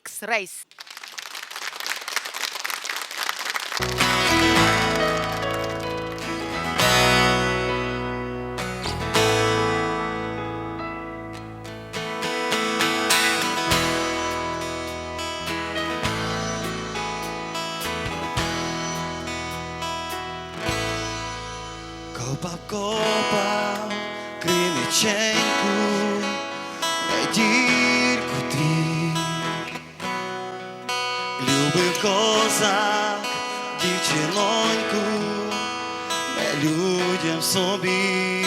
X-Race. Копав, копав криниченьку, на козак дівчиноньку, не людям собі.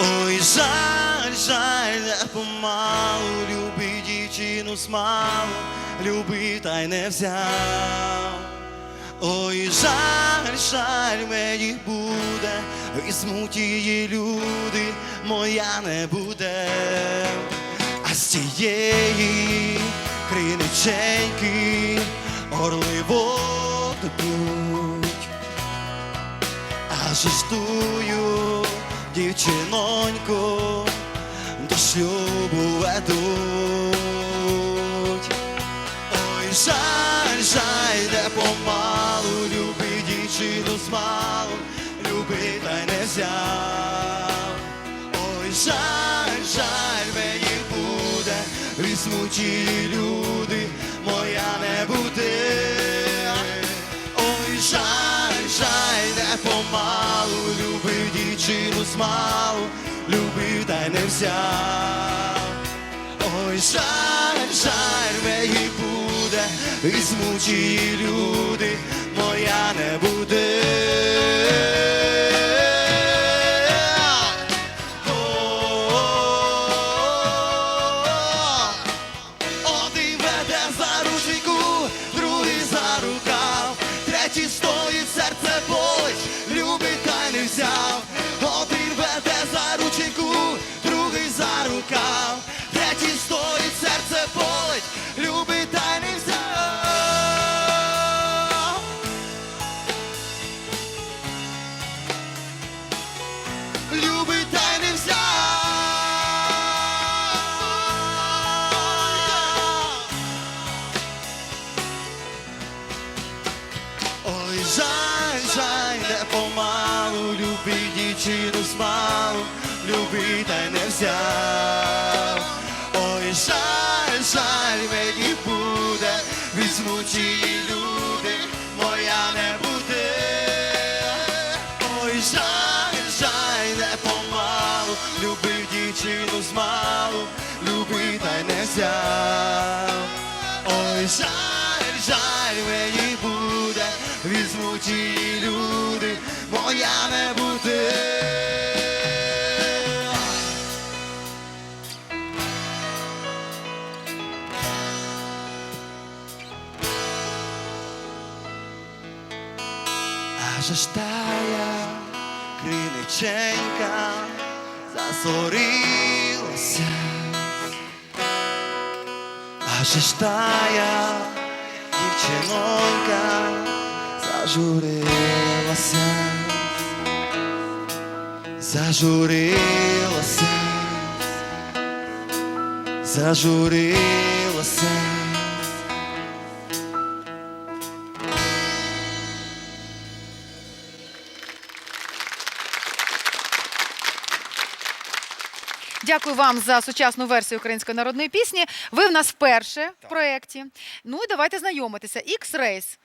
Ой, жаль, жаль, не помалу, любив дівчину смалу, любив та й не взяв. Ой, жаль, жаль, мені буде, візьмуть її люди, моя не буде, а з тієї криниченьки орли воду п'ють, а жестую дівчиноньку до шлюбу ведуть. Ой, жаль, жаль, не помалу, люби дівчину смалу, люби та й не взяв. Ой, жаль, жаль, мені буде, її люди, помалу, любив дівчину смалу, любив та не взяв. Ой, жаль, жаль, мені буде, і змучі люди, помалу, люби дівчину смалу, люби та й не взяв. Ой, жаль, жаль, мені буде, візьмуть її люди, моя не буде. Ой, жаль, жаль, не помалу, любив дівчину смалу, люби та й не взяв. Ой, жаль, жаль, мені буде, візьмуть її люди, моя не буде. Аж аж тая криниченька засорилася. Аж аж тая дівчинонька зажурилася, зажурилася, зажурилася. Дякую вам за сучасну версію української народної пісні. Ви в нас вперше в проєкті. Ну і давайте знайомитися. X-Race.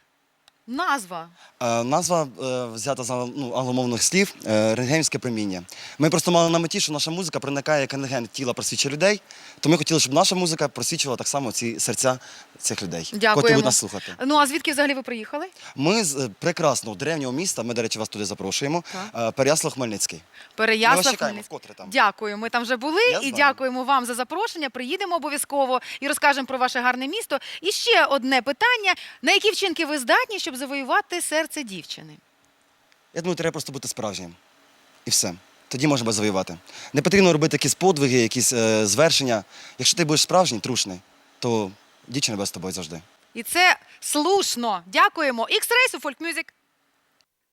Назва. Е, Назва е, взята з англ- ну, англомовних слів е, рентгенівське проміння. Ми просто мали на меті, що наша музика проникає як рентген тіла просвічує людей. То ми хотіли, щоб наша музика просвічувала так само ці серця цих людей, котрі Дякуємо. будуть нас слухати. Ну а звідки взагалі ви приїхали? Ми з е, прекрасного древнього міста. Ми, до речі, вас туди запрошуємо. Е, Переяслав Хмельницький. Ми Переяслав. чекаємо Хмельницький. вкотре там. Дякую. Ми там вже були Я і знаю. дякуємо вам за запрошення. Приїдемо обов'язково і розкажемо про ваше гарне місто. І ще одне питання: на які вчинки ви здатні, щоб завоювати серце дівчини? Я думаю, треба просто бути справжнім. І все. Тоді можна завоювати. Не потрібно робити якісь подвиги, якісь е, звершення. Якщо ти будеш справжній, трушний, то дівчина буде з тобою завжди. І це слушно. Дякуємо. X-Race у Folk Music.